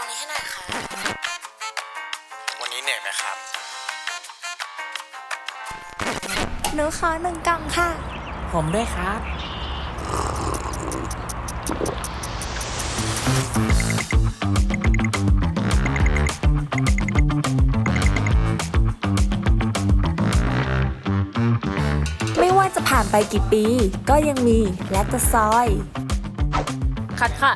ตรงนี้ให้หน่อยค่ะ วันนี้เหนื่อยไหมครับ หนูขอหนึ่งกล่องค่ะ ผมด้วยครับ ไม่ว่าจะผ่านไปกี่ปี ก็ยังมีและจะซอย คัดค่ะ